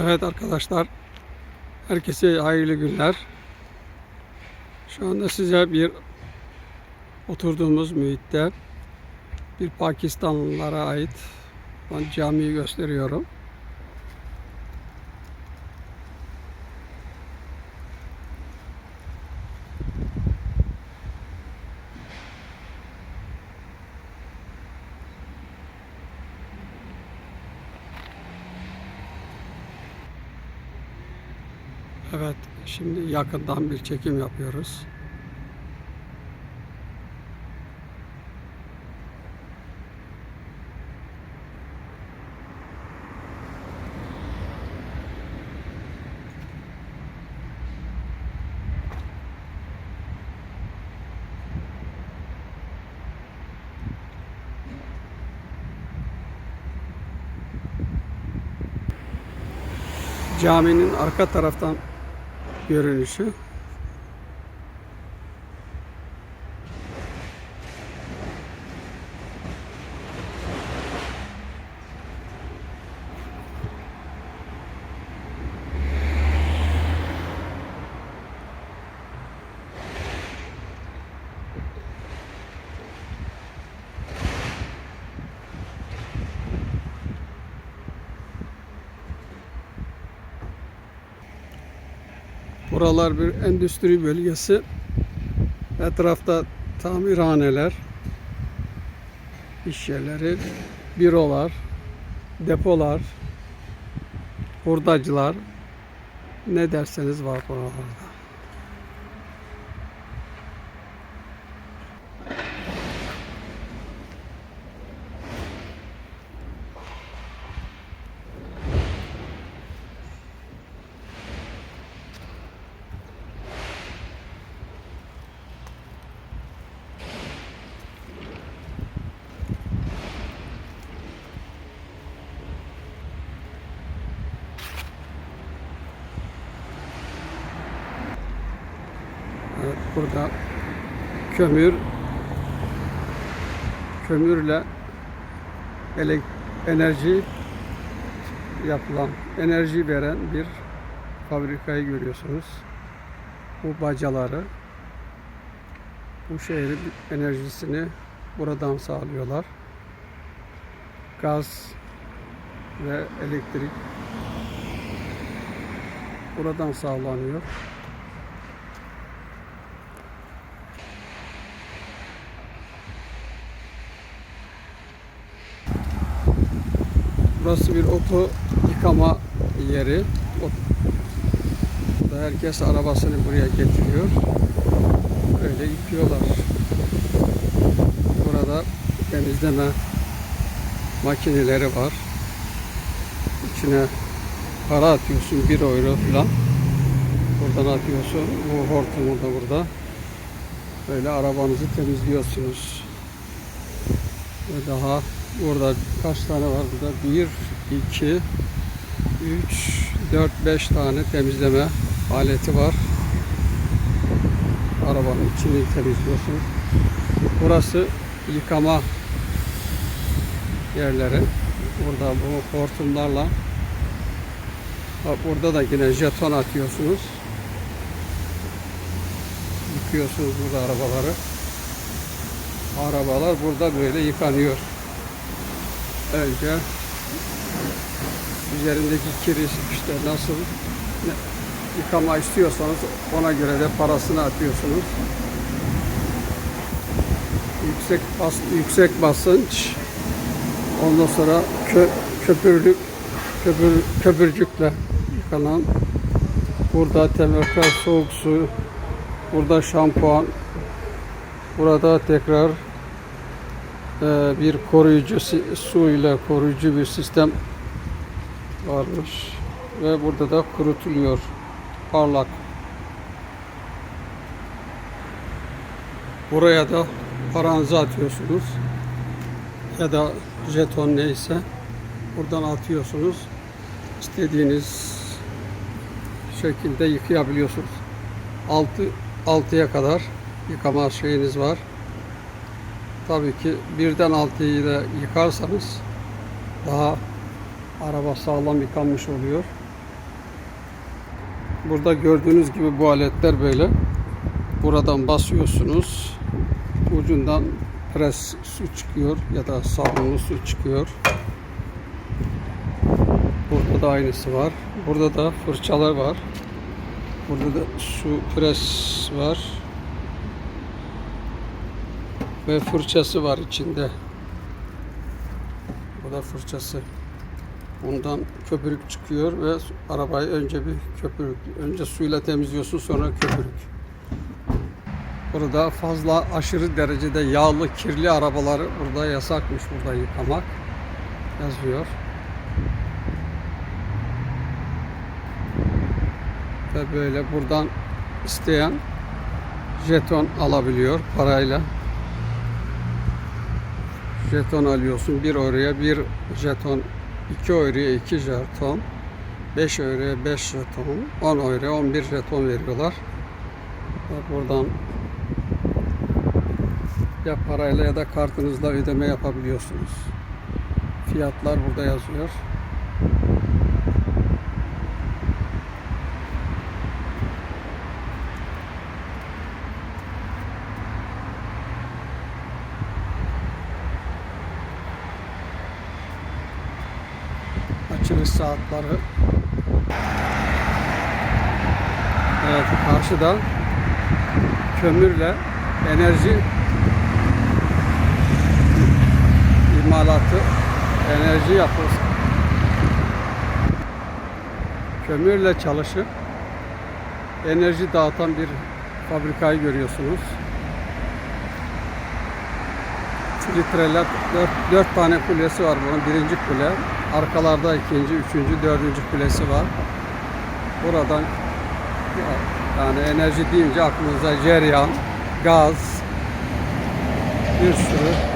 Evet arkadaşlar, herkese hayırlı günler. Şu anda size bir oturduğumuz mühitte bir Pakistanlılara ait camiyi gösteriyorum. Evet, şimdi yakından bir çekim yapıyoruz. Caminin arka taraftan görünüşü. Buralar bir endüstri bölgesi. Etrafta tamirhaneler, iş yerleri, bürolar, depolar, hurdacılar ne derseniz var buralarda. Burada kömür kömürle enerji yapılan, enerji veren bir fabrikayı görüyorsunuz. Bu bacaları bu şehrin enerjisini buradan sağlıyorlar. Gaz ve elektrik buradan sağlanıyor. Burası bir oto yıkama yeri. Burada herkes arabasını buraya getiriyor. Öyle yıkıyorlar. Burada temizleme makineleri var. İçine para atıyorsun 1 euro falan. Buradan atıyorsun. Bu hortumu da burada. Böyle arabanızı temizliyorsunuz. Ve daha burada kaç tane var burada? 1, 2, 3, 4, 5 tane temizleme aleti var. Arabanın içini temizliyorsun. Burası yıkama yerleri. Burada bu hortumlarla Bak burada da yine jeton atıyorsunuz. Yıkıyorsunuz burada arabaları. Arabalar burada böyle yıkanıyor. Önce üzerindeki kiri işte nasıl yıkama istiyorsanız ona göre de parasını atıyorsunuz. Yüksek bas, yüksek basınç ondan sonra kö, köpürlük köpür, köpürcükle yıkanan burada temel soğuk su burada şampuan burada tekrar bir koruyucu su ile koruyucu bir sistem varmış ve burada da kurutuluyor parlak. Buraya da paranızı atıyorsunuz ya da jeton neyse buradan atıyorsunuz. İstediğiniz şekilde yıkayabiliyorsunuz. 6 6'ya kadar yıkama şeyiniz var Tabii ki birden altıyı da yıkarsanız daha araba sağlam yıkanmış oluyor. Burada gördüğünüz gibi bu aletler böyle. Buradan basıyorsunuz. Ucundan pres su çıkıyor ya da sabunlu su çıkıyor. Burada da aynısı var. Burada da fırçalar var. Burada da su pres var. Ve fırçası var içinde. Bu da fırçası. Bundan köpürük çıkıyor ve arabayı önce bir köpürük, önce suyla temizliyorsun sonra köpürük. Burada fazla aşırı derecede yağlı, kirli arabaları burada yasakmış burada yıkamak yazıyor. Ve böyle buradan isteyen jeton alabiliyor parayla. Jeton alıyorsun. 1 euroya 1 jeton, 2 euroya 2 jeton, 5 euroya 5 jeton, 10 euroya 11 jeton veriyorlar. Ve buradan ya parayla ya da kartınızla ödeme yapabiliyorsunuz. Fiyatlar burada yazıyor. Açılış saatleri. Evet karşıda kömürle enerji imalatı enerji yapıyoruz. Kömürle çalışıp enerji dağıtan bir fabrikayı görüyorsunuz. Filtreler, dört, dört tane kulesi var bunun. Birinci kule, arkalarda ikinci, üçüncü, dördüncü kulesi var. Buradan yani enerji deyince aklınıza cereyan, gaz, bir sürü